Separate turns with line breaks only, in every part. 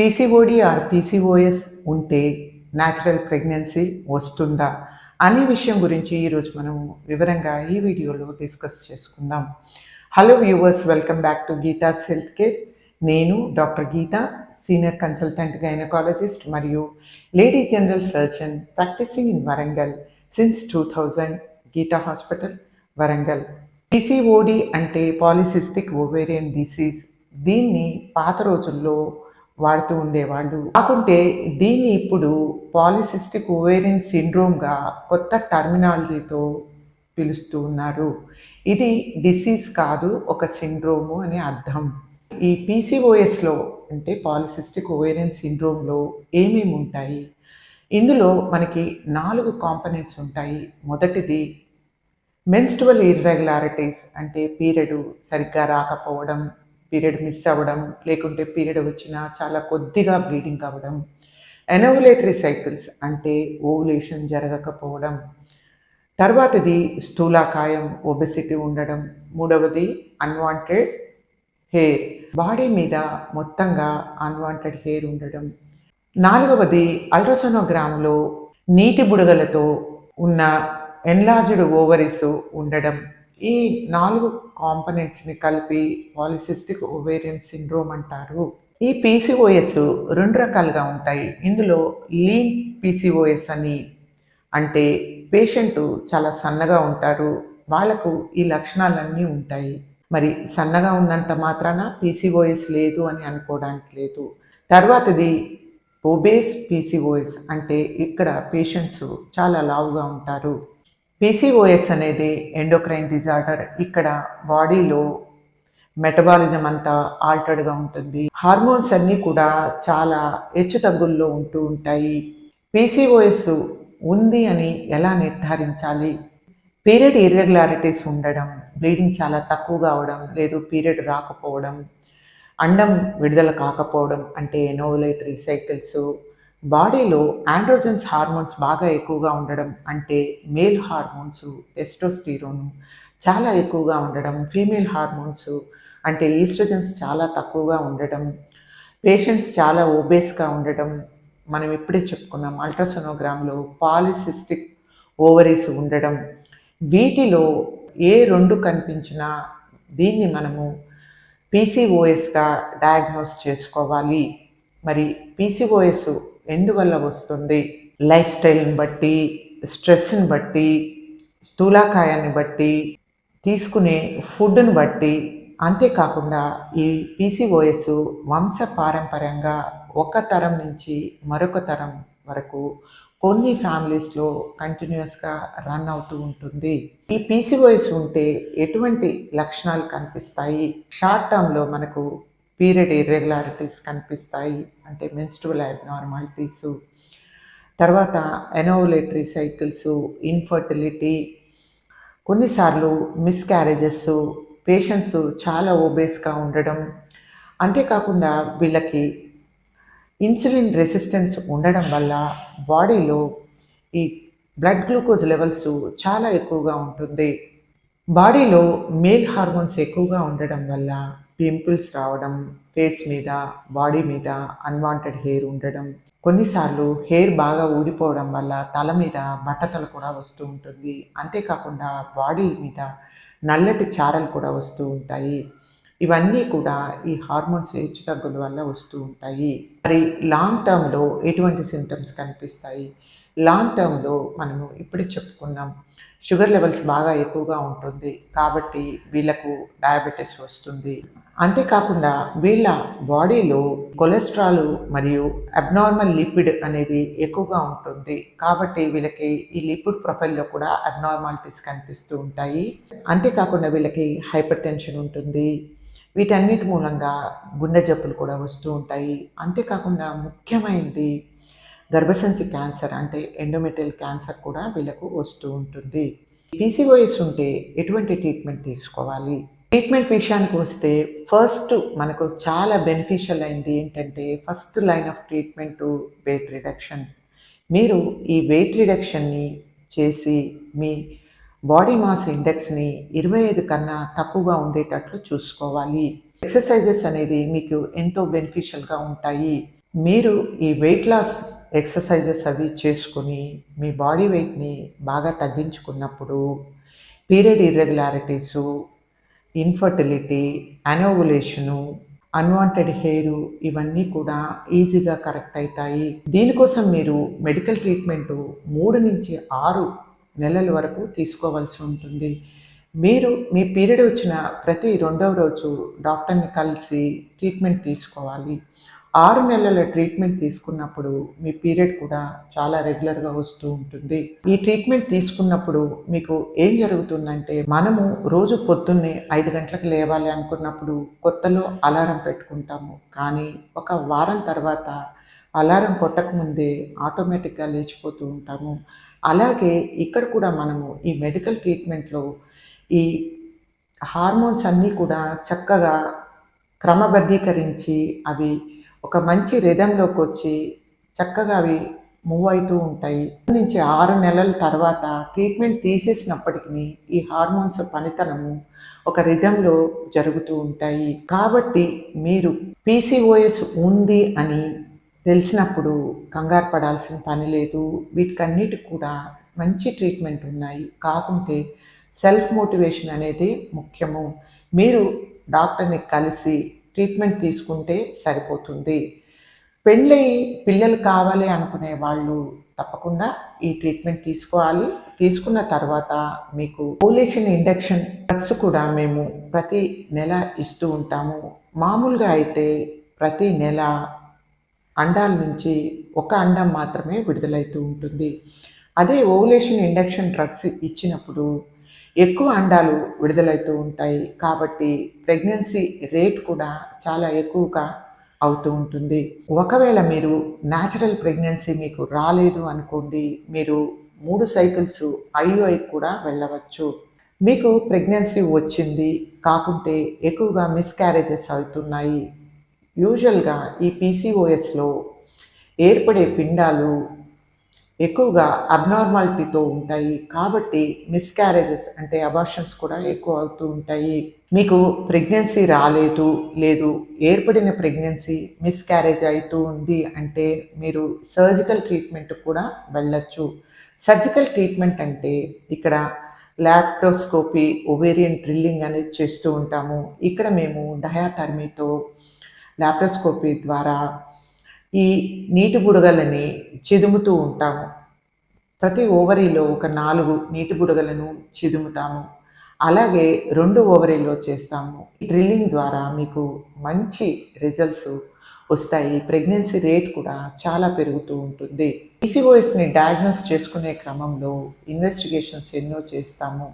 PCOD or PCOS ఉంటే natural pregnancy వస్తుందా అనే విషయం గురించి ఈరోజు మనం వివరంగా ఈ వీడియోలో డిస్కస్ చేసుకుందాం. Hello viewers welcome back to Geetha health care నేను doctor Geetha senior consultant gynaecologist మరియు lady general surgeon practising in Warangal since two thousand Geetha hospital Warangal PCOD అంటే పాలిసిస్టిక్ ఓవేరియన్ డిసీజ్ దీన్ని పాత రోజుల్లో వాడుతూ ఉండేవాళ్ళు. కాకుంటే దీన్ని ఇప్పుడు పాలిసిస్టిక్ ఓవేరియన్ సిండ్రోమ్గా కొత్త టర్మినాలజీతో పిలుస్తూ ఉన్నారు. ఇది డిసీజ్ కాదు ఒక సిండ్రోము అని అర్థం. ఈ పీసీఓఎస్లో అంటే పాలిసిస్టిక్ ఓవేరియన్ సిండ్రోమ్లో ఏమేమి ఉంటాయి? ఇందులో మనకి నాలుగు కాంపనెంట్స్ ఉంటాయి. మొదటిది మెన్స్టువల్ ఇర్రెగ్యులారిటీస్ అంటే పీరియడ్ సరిగ్గా రాకపోవడం. పీరియడ్ మిస్ అవ్వడం లేకుంటే పీరియడ్ వచ్చినా చాలా కొద్దిగా బ్లీడింగ్ అవ్వడం ఎనోవులేటరీ సైకిల్స్ అంటే ఓవులేషన్ జరగకపోవడం తర్వాతది స్థూలాకాయం ఒబెసిటీ ఉండడం మూడవది అన్వాంటెడ్ హెయిర్ బాడీ మీద మొత్తంగా అన్వాంటెడ్ హెయిర్ ఉండడం. నాలుగవది అల్ట్రాసోనోగ్రామ్లో నీటి బుడగలతో ఉన్న ఎన్లార్జ్డ్ ఓవరీస్ ఉండడం. ఈ నాలుగు కాంపనెంట్స్ని కలిపి పాలిసిస్టిక్ ఓవేరియన్ సిండ్రోమ్ అంటారు. ఈ పీసీఓఎస్ రెండు రకాలుగా ఉంటాయి. ఇందులో లీన్ పీసీఓఎస్ అని అంటే పేషెంట్ చాలా సన్నగా ఉంటారు. వాళ్ళకు ఈ లక్షణాలన్నీ ఉంటాయి. మరి సన్నగా ఉన్నంత మాత్రాన పీసీఓఎస్ లేదు అని అనుకోవడానికి లేదు. తర్వాతది ఒబేస్ పీసీఓఎస్ అంటే ఇక్కడ పేషెంట్స్ చాలా లావుగా ఉంటారు. పీసీఓఎస్ అనేది ఎండోక్రైన్ డిజార్డర్ ఇక్కడ బాడీలో మెటబాలిజం అంతా ఆల్టర్డ్గా ఉంటుంది. హార్మోన్స్ అన్నీ కూడా చాలా హెచ్చు తగ్గుల్లో ఉంటూ ఉంటాయి. పీసీఓఎస్ ఉంది అని ఎలా నిర్ధారించాలి? పీరియడ్ ఇర్రెగ్యులారిటీస్ ఉండడం బ్లీడింగ్ చాలా తక్కువగా అవడం లేదు పీరియడ్ రాకపోవడం అండం విడుదల కాకపోవడం అంటే ఎనోవలేటరీ సైకిల్స్ బాడీలో ఆండ్రోజన్స్ హార్మోన్స్ బాగా ఎక్కువగా ఉండడం అంటే మేల్ హార్మోన్స్ టెస్టోస్టీరోన్ చాలా ఎక్కువగా ఉండడం ఫీమేల్ హార్మోన్స్ అంటే ఈస్ట్రోజన్స్ చాలా తక్కువగా ఉండడం పేషెంట్స్ చాలా ఓబేస్గా ఉండడం మనం ఇప్పుడే చెప్పుకున్నాం అల్ట్రాసోనోగ్రామ్లో పాలిసిస్టిక్ ఓవరీస్ ఉండడం. వీటిలో ఏ రెండు కనిపించినా దీన్ని మనము పీసీఓఎస్గా డయాగ్నోస్ చేసుకోవాలి. మరి పీసీఓఎస్ ఎందువల్ల వస్తుంది? లైఫ్ స్టైల్ని బట్టి స్ట్రెస్ని బట్టి స్థూలాకాయాన్ని బట్టి తీసుకునే ఫుడ్ని బట్టి అంతేకాకుండా ఈ పీసీఓఎస్ వంశ పారంపర్యంగా ఒక తరం నుంచి మరొక తరం వరకు కొన్ని ఫ్యామిలీస్లో కంటిన్యూస్గా రన్ అవుతూ ఉంటుంది. ఈ పీసీఓఎస్ ఉంటే ఎటువంటి లక్షణాలు కనిపిస్తాయి? షార్ట్ టర్మ్లో మనకు పీరియడ్ ఇర్రెగ్యులారిటీస్ కనిపిస్తాయి. అంటే మెన్స్ట్రువల్ అబ్నార్మాలిటీస్ తర్వాత ఎనోవులేటరీ సైకిల్స్ ఇన్ఫర్టిలిటీ కొన్నిసార్లు మిస్క్యారేజెస్ పేషెంట్స్ చాలా ఓబేస్గా ఉండడం. అంతేకాకుండా వీళ్ళకి ఇన్సులిన్ రెసిస్టెన్స్ ఉండడం వల్ల బాడీలో ఈ బ్లడ్ గ్లూకోజ్ లెవెల్స్ చాలా ఎక్కువగా ఉంటుంది. బాడీలో మేల్ హార్మోన్స్ ఎక్కువగా ఉండడం వల్ల పింపుల్స్ రావడం ఫేస్ మీద బాడీ మీద అన్వాంటెడ్ హెయిర్ ఉండడం కొన్నిసార్లు హెయిర్ బాగా ఊడిపోవడం వల్ల తల మీద బట్టతలు కూడా వస్తూ ఉంటుంది. అంతేకాకుండా బాడీ మీద నల్లటి చారలు కూడా వస్తూ ఉంటాయి. ఇవన్నీ కూడా ఈ హార్మోన్స్ హెచ్చు తగ్గుల వల్ల వస్తూ ఉంటాయి. మరి లాంగ్ టర్మ్లో ఎటువంటి సిమ్టమ్స్ కనిపిస్తాయి? లాంగ్ టర్మ్లో మనము ఇప్పుడే చెప్పుకున్నాం షుగర్ లెవెల్స్ బాగా ఎక్కువగా ఉంటుంది కాబట్టి వీళ్ళకు డయాబెటీస్ వస్తుంది. అంతేకాకుండా వీళ్ళ బాడీలో కొలెస్ట్రాల్ మరియు అబ్నార్మల్ లిపిడ్ అనేది ఎక్కువగా ఉంటుంది కాబట్టి వీళ్ళకి ఈ లిపిడ్ ప్రొఫైల్లో కూడా అబ్నార్మాలిటీస్ కనిపిస్తూ ఉంటాయి. అంతేకాకుండా వీళ్ళకి హైపర్ టెన్షన్ ఉంటుంది. వీటన్నిటి మూలంగా గుండె జబ్బులు కూడా వస్తూ ఉంటాయి. అంతేకాకుండా ముఖ్యమైనది గర్భసంచి క్యాన్సర్ అంటే ఎండోమెటల్ క్యాన్సర్ కూడా వీళ్ళకు వస్తూ ఉంటుంది. పీసీఓఎస్ ఉంటే ఎటువంటి ట్రీట్మెంట్ తీసుకోవాలి? ట్రీట్మెంట్ విషయానికి వస్తే ఫస్ట్ మనకు చాలా బెనిఫిషియల్ అయింది ఏంటంటే first line of treatment weight reduction. మీరు ఈ వెయిట్ రిడక్షన్ని చేసి మీ బాడీ మాస్ ఇండెక్స్ని ఇరవై ఐదు కన్నా తక్కువగా ఉండేటట్లు చూసుకోవాలి. ఎక్సర్సైజెస్ అనేది మీకు ఎంతో బెనిఫిషియల్గా ఉంటాయి. మీరు ఈ వెయిట్ లాస్ ఎక్సర్సైజెస్ అవి చేసుకుని మీ బాడీ వెయిట్ని బాగా తగ్గించుకున్నప్పుడు period irregularities infertility anovulation unwanted hair ఇవన్నీ కూడా ఈజీగా కరెక్ట్ అవుతాయి. దీనికోసం మీరు మెడికల్ ట్రీట్మెంట్ మూడు నుంచి ఆరు నెలల వరకు తీసుకోవాల్సి ఉంటుంది. మీరు మీ పీరియడ్ వచ్చిన ప్రతి రెండవ రోజు డాక్టర్ని కలిసి ట్రీట్మెంట్ తీసుకోవాలి. ఆరు నెలల ట్రీట్మెంట్ తీసుకున్నప్పుడు మీ పీరియడ్ కూడా చాలా రెగ్యులర్గా వస్తూ ఉంటుంది. ఈ ట్రీట్మెంట్ తీసుకున్నప్పుడు మీకు ఏం జరుగుతుందంటే మనము రోజు పొద్దున్నే ఐదు గంటలకు లేవాలి అనుకున్నప్పుడు కొత్తలో అలారం పెట్టుకుంటాము. కానీ ఒక వారం తర్వాత అలారం కొట్టకముందే ఆటోమేటిక్గా లేచిపోతూ ఉంటాము. అలాగే ఇక్కడ కూడా మనము ఈ మెడికల్ ట్రీట్మెంట్లో ఈ హార్మోన్స్ అన్నీ కూడా చక్కగా క్రమబద్ధీకరించి అవి ఒక మంచి రిధంలోకి వచ్చి చక్కగా అవి మూవ్ అవుతూ ఉంటాయి. నుంచి ఆరు నెలల తర్వాత ట్రీట్మెంట్ తీసేసినప్పటికీ ఈ హార్మోన్స్ పనితనము ఒక రిధంలో జరుగుతూ ఉంటాయి. కాబట్టి మీరు పీసీఓఎస్ ఉంది అని తెలిసినప్పుడు కంగారు పడాల్సిన పని లేదు. వీటికన్నిటికి కూడా మంచి ట్రీట్మెంట్ ఉన్నాయి. కాకుంటే సెల్ఫ్ మోటివేషన్ అనేది ముఖ్యము. మీరు డాక్టర్ని కలిసి ట్రీట్మెంట్ తీసుకుంటే సరిపోతుంది. పెళ్ళయి పిల్లలు కావాలి అనుకునే వాళ్ళు తప్పకుండా ఈ ట్రీట్మెంట్ తీసుకోవాలి. తీసుకున్న తర్వాత మీకు ఓలేషన్ ఇండక్షన్ డ్రగ్స్ కూడా మేము ప్రతి నెల ఇస్తూ ఉంటాము. మామూలుగా అయితే ప్రతి నెల అండాల నుంచి ఒక అండం మాత్రమే విడుదలవుతూ ఉంటుంది. అదే ఓవులేషన్ ఇండక్షన్ డ్రగ్స్ ఇచ్చినప్పుడు ఎక్కువ అండాలు విడుదలవుతూ ఉంటాయి. కాబట్టి ప్రెగ్నెన్సీ రేట్ కూడా చాలా ఎక్కువగా అవుతూ ఉంటుంది. ఒకవేళ మీరు న్యాచురల్ ప్రెగ్నెన్సీ మీకు రాలేదు అనుకోండి మీరు మూడు సైకిల్స్ ఐయుఐ కూడా వెళ్ళవచ్చు. మీకు ప్రెగ్నెన్సీ వచ్చింది కాకుంటే ఎక్కువగా మిస్క్యారేజెస్ అవుతున్నాయి. యూజువల్గా ఈ పీసీఓఎస్లో ఏర్పడే పిండాలు ఎక్కువగా అబ్నార్మాలిటీతో ఉంటాయి. కాబట్టి మిస్క్యారేజెస్ అంటే అబార్షన్స్ కూడా ఎక్కువ అవుతూ ఉంటాయి. మీకు ప్రెగ్నెన్సీ రాలేదు లేదు ఏర్పడిన ప్రెగ్నెన్సీ మిస్క్యారేజ్ అవుతూ ఉంది అంటే మీరు సర్జికల్ ట్రీట్మెంట్ కూడా వెళ్ళచ్చు. సర్జికల్ ట్రీట్మెంట్ అంటే ఇక్కడ లాక్టోస్కోపీ ఒవేరియన్ డ్రిల్లింగ్ అనేది చేస్తూ ఉంటాము. ఇక్కడ మేము డయాథర్మీతో లాప్రోస్కోపీ ద్వారా ఈ నీటి బుడగలని చిదుముతూ ఉంటాము. ప్రతి ఓవరీలో ఒక నాలుగు నీటి బుడగలను చిదుముతాము. అలాగే రెండు ఓవరీలో చేస్తాము. డ్రిల్లింగ్ ద్వారా మీకు మంచి రిజల్ట్స్ వస్తాయి. ప్రెగ్నెన్సీ రేట్ కూడా చాలా పెరుగుతూ ఉంటుంది. పీసీఓఎస్ని డయాగ్నోస్ చేసుకునే క్రమంలో ఇన్వెస్టిగేషన్స్ ఎన్నో చేస్తాము.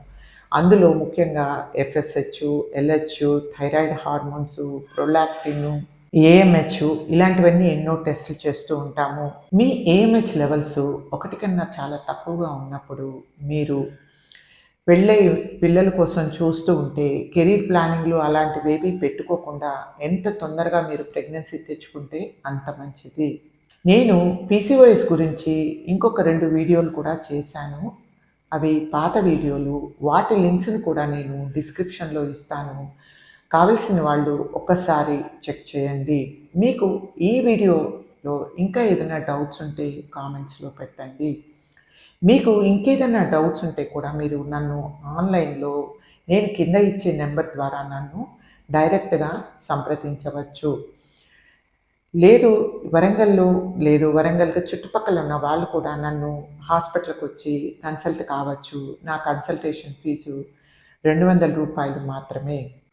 అందులో ముఖ్యంగా FSH LH thyroid hormones prolactin AMH ఇలాంటివన్నీ ఎన్నో టెస్టులు చేస్తూ ఉంటాము. మీ ఏఎంహెచ్ లెవెల్స్ ఒకటి కన్నా చాలా తక్కువగా ఉన్నప్పుడు మీరు పెళ్ళై పిల్లల కోసం చూస్తూ ఉంటే కెరీర్ ప్లానింగ్లు అలాంటివి ఏవి పెట్టుకోకుండా ఎంత తొందరగా మీరు ప్రెగ్నెన్సీ తెచ్చుకుంటే అంత మంచిది. నేను పీసీఓఎస్ గురించి ఇంకొక రెండు వీడియోలు కూడా చేశాను. అవి పాత వీడియోలు. వాటి లింక్స్ని కూడా నేను డిస్క్రిప్షన్లో ఇస్తాను. కావలసిన వాళ్ళు ఒక్కసారి చెక్ చేయండి. మీకు ఈ వీడియోలో ఇంకా ఏదైనా డౌట్స్ ఉంటే కామెంట్స్లో పెట్టండి. మీకు ఇంకేదైనా డౌట్స్ ఉంటే కూడా మీరు నన్ను ఆన్లైన్లో నేను కింద ఇచ్చే నెంబర్ ద్వారా నన్ను డైరెక్ట్గా సంప్రదించవచ్చు. లేదు వరంగల్లో లేదు వరంగల్కి చుట్టుపక్కల ఉన్న వాళ్ళు కూడా నన్ను హాస్పిటల్కి వచ్చి కన్సల్ట్ కావచ్చు. నా కన్సల్టేషన్ ఫీజు రెండు వందల రూపాయలు మాత్రమే.